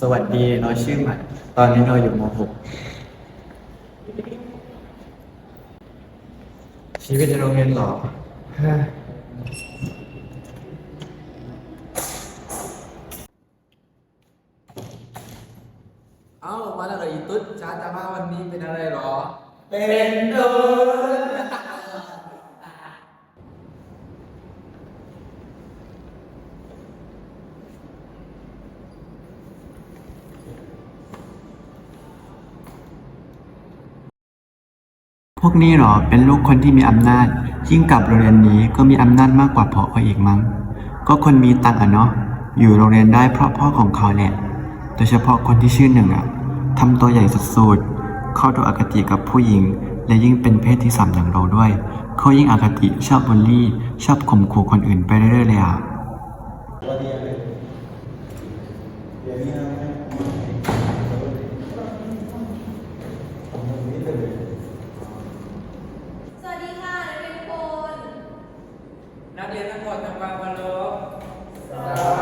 สวัสดีเราชื่อใหม่ตอนนี้เราอยู่ม .6 ชีวิตในโรงเรียนหรอเฮ้ยเอ้ามาแล้วเหรออีตุ๊ดจ้าจ้ามาวันนี้เป็นอะไรเหรอ เป็นโดน พ วกนี้หรอเป็นลูกคนที่มีอำนาจ ยิ่งกับโรงเรียนนี้ก็มีอำนาจมากกว่าพออีกมั้ง ก็คนมีตังค์อะเนาะอยู่โรงเรียนได้เพราะพ่อของเขาแหละโดยเฉพาะคนที่ชื่อหนึ่งอะทำตัวใหญ่สุดๆเข้าดูอคติกับผู้หญิง และยิ่งเป็นเพศที่สามอย่างเราด้วย เขายิ่งอคติชอบบูลลี่ ชอบข่มขู่คนอื่นไปเรื่อยๆเลยอะสวัสดีค่ะนักเรียนทุกคน นักเรียนทั้งหมดทำความเคารพ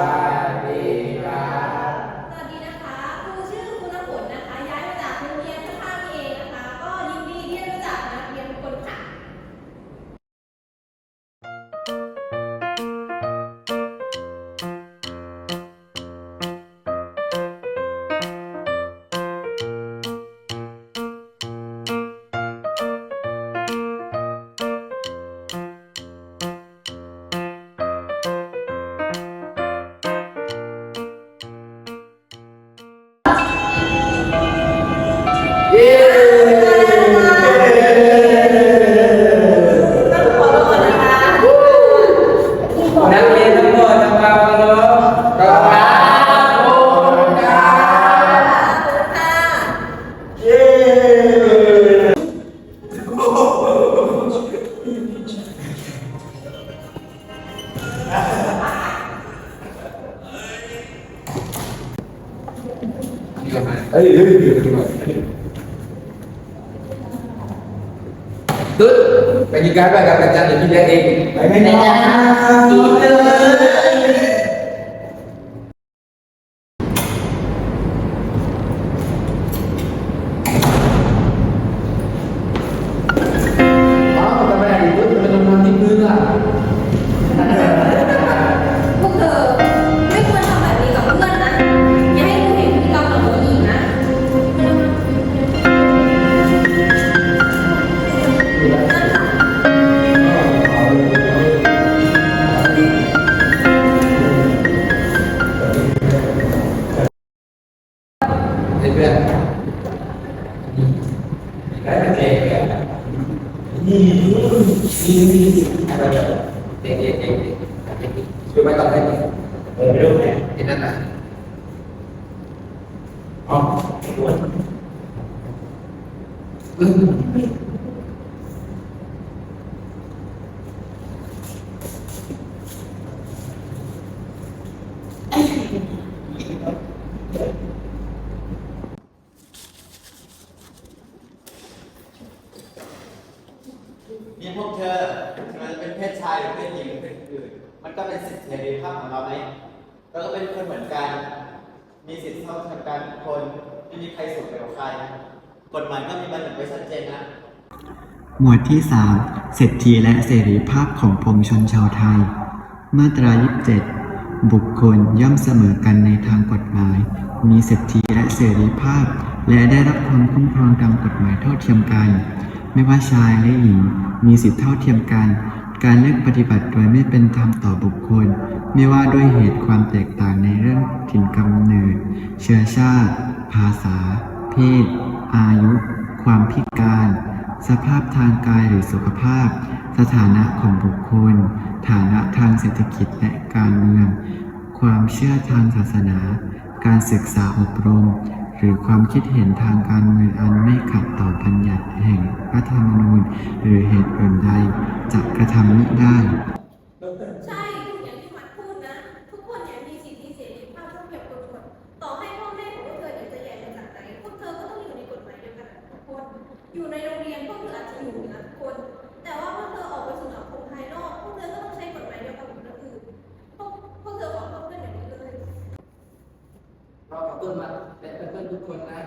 เอ้ยตุ๊ดไป เพื่อนได้เป็นเก่งนี่นี่นี่อะไรแบบเด็กเด็กเด็กช่วยไม่ต้องให้เออไม่รู้ไงเห็นนั่นน่ะอ๋อปวดอืม นี่พวกเธอมันจะเป็นเพศ ชายหรือเพศหญิงหรือเพศอื่น มันก็เป็นสิทธิเสรีภาพของเราไหมเราก็เป็นคนเหมือนกัน มีสิทธิเท่าเทียมกันทุกคนไม่มีใครสูงกว่าใคร กฎหมายก็มีบัญญัติไว้ชัดเจนนะ หมวดที่ 3 สิทธิและเสรีภาพของปวงชนชาวไทย มาตรา 27 บุคคลย่อมเสมอกันในทางกฎหมาย มีสิทธิและเสรีภาพ และได้รับความคุ้มครองตามกฎหมายเท่าเทียมกัน ไม่ว่าชายและหญิง มีสิทธิเท่าเทียมกัน การเลือกปฏิบัติโดยไม่เป็นธรรมต่อบุคคล ไม่ว่าด้วยเหตุความแตกต่างในเรื่องถิ่นกำเนิด เชื้อชาติ ภาษา เพศ อายุ ความพิการ สภาพทางกายหรือสุขภาพ สถานะของบุคคล ฐานะทางเศรษฐกิจและการเมือง ความเชื่อทางศาสนา การศึกษาอบรม หรือความคิดเห็นทางการเมืองอันไม่ขัดต่อบัญญัติแห่งรัฐธรรมนูญ หรือเหตุอื่นใดจะกระทำมิได้ใช่อย่างที่มัดพูดนะ ทุกคนเนี่ยมีสิทธิเสรีภาพเท่าเทียมกันหมดต่อให้พ่อแม่ของพวกเธอเนี่ยจะใหญ่มาจากไหนพวกเธอก็ต้องอยู่ในกฎหมายเดียวกันทุกคน อยู่ในโรงเรียนพวกเธออาจจะอยู่นือทุกคน แต่ว่าพวกเธอออกไปสู่สังคมภายนอกพวกเธอก็ต้องใช้กฎหมายเดียวกับคนอื่นพวกพวกเธอขอโทษเพื่อนอย่างนี้เลยเราขอโทษมาและเพื่อนๆทุก คนนะ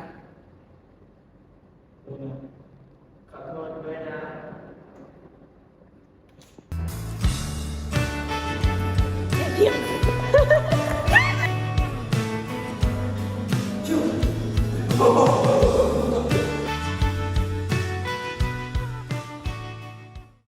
ขอโทษด้วยนะโอ้โห